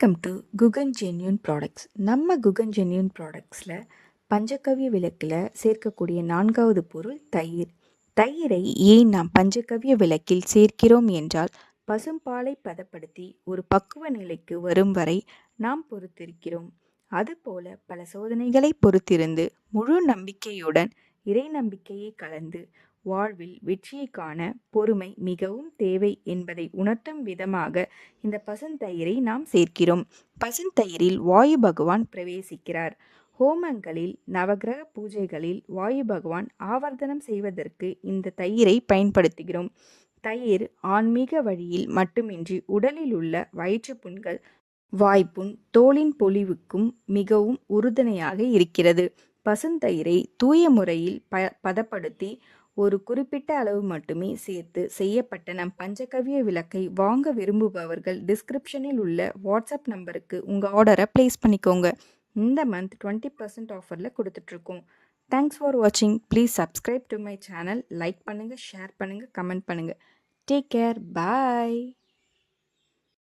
Welcome to Guhan genuine products நம்ம Guhan genuine ப்ராடக்ட்ஸில் panchagavya விளக்கில் சேர்க்கக்கூடிய நான்காவது பொருள் தயிர். தயிரை ஏன் நாம் பஞ்சகவ்ய விளக்கில் சேர்க்கிறோம் என்றால் பசும்பாலை பதப்படுத்தி ஒரு பக்குவ நிலைக்கு வரும் வரை நாம் பொறுத்திருக்கிறோம். அதுபோல பல சோதனைகளை பொறுத்திருந்து முழு நம்பிக்கையுடன் இறை நம்பிக்கையை கலந்து வாழ்வில் வெற்றியை காண பொறுமை மிகவும் தேவை என்பதை உணர்த்தும் விதமாக இந்த பசுந்தயிரை நாம் சேர்க்கிறோம். பசுந்தயிரில் வாயு பகவான் பிரவேசிக்கிறார். ஹோமங்களில் நவகிரக பூஜைகளில் வாயு பகவான் ஆவர்த்தனம் செய்வதற்கு இந்த தயிரை பயன்படுத்துகிறோம். தயிர் ஆன்மீக வழியில் மட்டுமின்றி உடலில் உள்ள வயிற்று புண்கள் வாய்ப்புண் தோலின் பொலிவுக்கும் மிகவும் உறுதுணையாக இருக்கிறது. பசுந்தயிரை தூய முறையில் ப பதப்படுத்தி ஒரு குறிப்பிட்ட அளவு மட்டுமே சேர்த்து செய்யப்பட்ட நம் பஞ்சகவிய விளக்கை வாங்க விரும்புபவர்கள் டிஸ்கிரிப்ஷனில் உள்ள வாட்ஸ்அப் நம்பருக்கு உங்கள் ஆர்டரை ப்ளேஸ் பண்ணிக்கோங்க. இந்த மந்த் டுவெண்ட்டி பர்சன்ட் ஆஃபரில் கொடுத்துட்ருக்கோம். தேங்க்ஸ் ஃபார் வாட்சிங் please subscribe to my channel like பண்ணுங்கள் ஷேர் பண்ணுங்கள் கமெண்ட் பண்ணுங்கள் டேக் கேர் பாய்